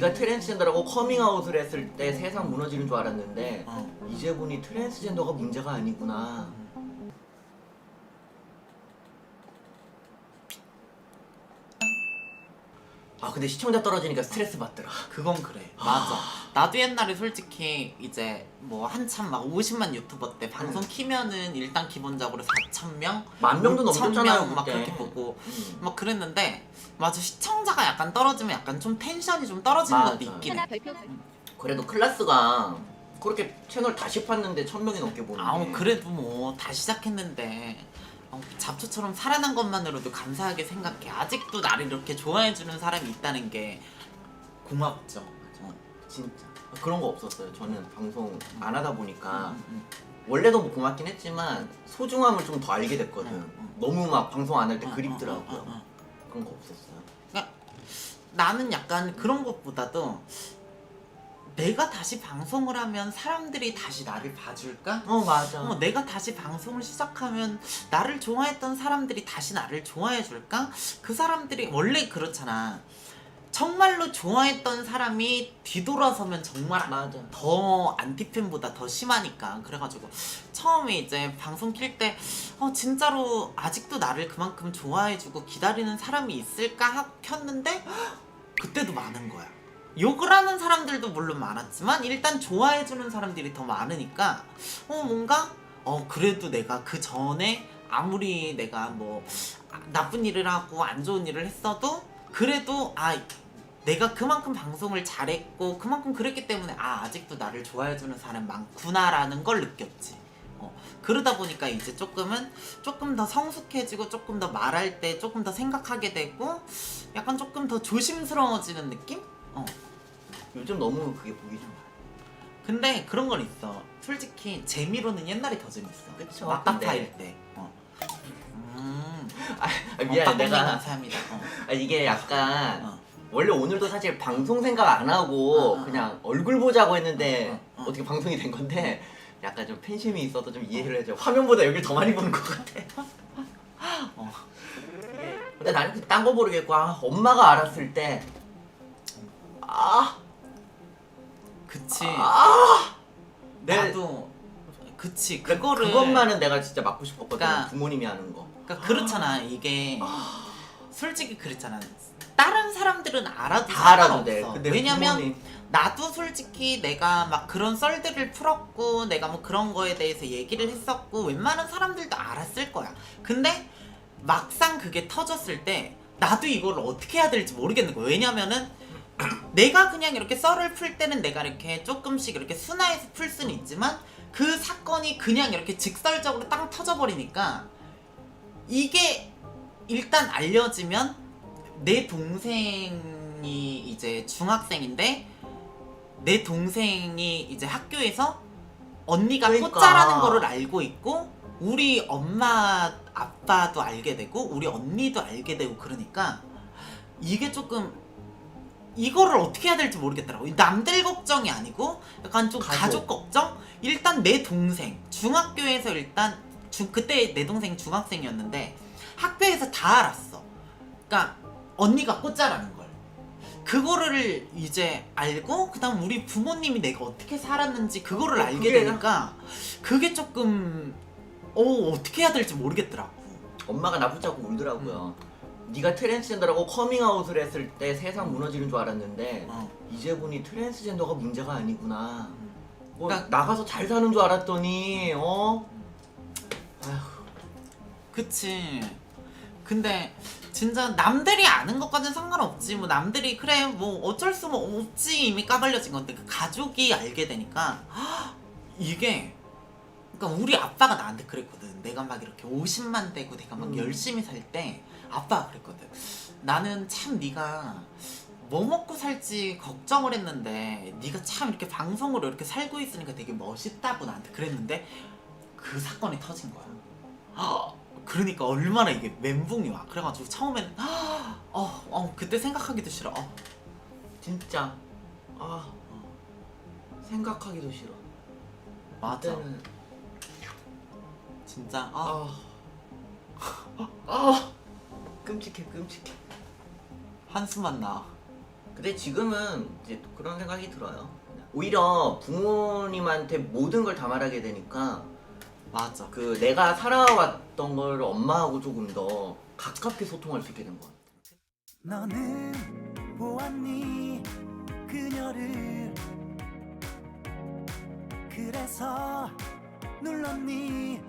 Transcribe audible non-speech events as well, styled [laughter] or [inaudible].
네가 트랜스젠더라고 커밍아웃을 했을 때 세상 무너지는 줄 알았는데 어. 이제 보니 트랜스젠더가 문제가 아니구나. 아 근데 시청자 떨어지니까 스트레스 받더라. 그건 그래 맞아 나도 옛날에 솔직히 이제 뭐 한참 막 50만 유튜버 때 방송 키면은 일단 기본적으로 4천 명, 만 명도 5천 넘겼잖아요, 명막 그때. 그렇게 보고 음. 막 그랬는데 맞아 시청자가 약간 떨어지면 약간 좀 텐션이 좀 떨어지는 맞아. 것도 있긴 해 하나 별표 그래도 클라스가 그렇게 채널 다시 팠는데 천 명이 넘게 보는데. 아우 그래도 뭐 다시 시작했는데 어, 잡초처럼 살아난 것만으로도 감사하게 생각해 아직도 나를 이렇게 좋아해주는 사람이 있다는 게 고맙죠 어. 진짜 그런 거 없었어요. 저는 방송 안 하다 보니까 음, 음. 원래도 뭐 고맙긴 했지만 소중함을 좀 더 알게 됐거든. 음, 음. 너무 막 방송 안 할때 어, 그립더라고요. 어. 그런 거 없었어요. 그러니까 나는 약간 그런 것보다도 내가 다시 방송을 하면 사람들이 다시 나를 봐줄까? 어 맞아. 어, 내가 다시 방송을 시작하면 나를 좋아했던 사람들이 다시 나를 좋아해줄까? 그 사람들이 원래 그렇잖아. 정말로 좋아했던 사람이 뒤돌아서면 정말 맞아. 더 안티팬보다 더 심하니까 그래가지고 처음에 이제 방송 킬 때 어, 진짜로 아직도 나를 그만큼 좋아해주고 기다리는 사람이 있을까 하- 켰는데 그때도 많은 거야 욕을 하는 사람들도 물론 많았지만 일단 좋아해주는 사람들이 더 많으니까 어 뭔가 어 그래도 내가 그 전에 아무리 내가 뭐 아, 나쁜 일을 하고 안 좋은 일을 했어도 그래도 아 내가 그만큼 방송을 잘했고 그만큼 그랬기 때문에 아 아직도 나를 좋아해주는 사람 많구나라는 걸 느꼈지. 어, 그러다 보니까 이제 조금은 조금 더 성숙해지고 조금 더 말할 때 조금 더 생각하게 되고 약간 조금 더 조심스러워지는 느낌? 어. 요즘 너무 그게 보기 좋아. 근데 그런 건 있어. 솔직히 재미로는 옛날이 더 재밌어. 그쵸, 막바타일 근데. 때. 어. 음. 아, 아, 어, 미안해 빡빡이 내가 감사합니다. 어. 아, 이게 약간 어. 원래 오늘도 사실 방송 생각 안 하고 어, 어, 어. 그냥 얼굴 보자고 했는데 어, 어, 어. 어, 떻게 방송이 된 건데 약간 좀 팬심이 있어서 좀 이해를 해줘. 화면보다 여기를 더 많이 보는 것 같아. [laughs] 어. 근데 나는 딴거 모르겠고 아, 엄마가 알았을 때 아, 그치. 아, 내 나도 그치 그 그거를 그것만은 내가 진짜 맡고 싶었거든. 그러니까- 부모님이 하는 거. 그러니까 그렇잖아 이게 솔직히 그랬잖아 다른 사람들은 알아도 다 알아도 상관없어. 돼. 근데 왜냐면 부모님- 나도 솔직히 내가 막 그런 썰들을 풀었고 내가 뭐 그런 거에 대해서 얘기를 했었고 웬만한 사람들도 알았을 거야 근데 막상 그게 터졌을 때 나도 이걸 어떻게 해야 될지 모르겠는 거야 왜냐면은 내가 그냥 이렇게 썰을 풀 때는 내가 이렇게 조금씩 이렇게 순화해서 풀 수는 있지만 그 사건이 그냥 이렇게 직설적으로 땅 터져버리니까 이게 일단 알려지면 내 동생이 이제 중학생인데 내 동생이 이제 학교에서 언니가 그러니까. 꽃자라는 거를 알고 있고 우리 엄마 아빠도 알게 되고 우리 언니도 알게 되고 그러니까 이게 조금 이거를 어떻게 해야 될지 모르겠더라고. 남들 걱정이 아니고 약간 좀 가족. 가족, 걱정? 일단 내 동생 중학교에서 일단 중 그때 내 동생 중학생이었는데 학교에서 다 알았어. 그러니까 언니가 꽃자라는 걸. 그거를 이제 알고 그다음 우리 부모님이 내가 어떻게 살았는지 그거를 어, 알게 그게- 되니까 그게 조금 어 어떻게 해야 될지 모르겠더라고. 엄마가 나 붙잡고 울더라고요. 네가 트랜스젠더라고 커밍아웃을 했을 때 세상 무너지는 줄 알았는데 어. 이제 보니 트랜스젠더가 문제가 아니구나. 뭐 그러니까- 나가서 잘 사는 줄 알았더니 어? 아휴 그치. 근데 진짜 남들이 아는 것까지는 상관없지. 뭐 남들이 그래 뭐 어쩔 수 없지 이미 까발려진 건데 그 가족이 알게 되니까 [gasps] 이게 그러니까 우리 아빠가 나한테 그랬거든. 내가 막 이렇게 50만 되고 내가 막 음. 열심히 살 때 아빠가 그랬거든. 나는 참 네가 뭐 먹고 살지 걱정을 했는데 네가 참 이렇게 방송으로 이렇게 살고 있으니까 되게 멋있다고 나한테 그랬는데 그 사건이 터진 거야. 그러니까 얼마나 이게 멘붕이 와. 그래가지고 처음엔 어, 어 그때 생각하기도 싫어. 어, 진짜 아 생각하기도 싫어. 맞아. 그때는 진짜 아, 아, 아 끔찍해 끔찍해. 한숨만 나. 근데 지금은 이제 그런 생각이 들어요. 오히려 부모님한테 모든 걸 다 말하게 되니까 맞아. 그 내가 살아왔던 걸 엄마하고 조금 더 가깝게 소통할 수 있게 된 것 같아. 너는 보았니 그녀를 그래서 눌렀니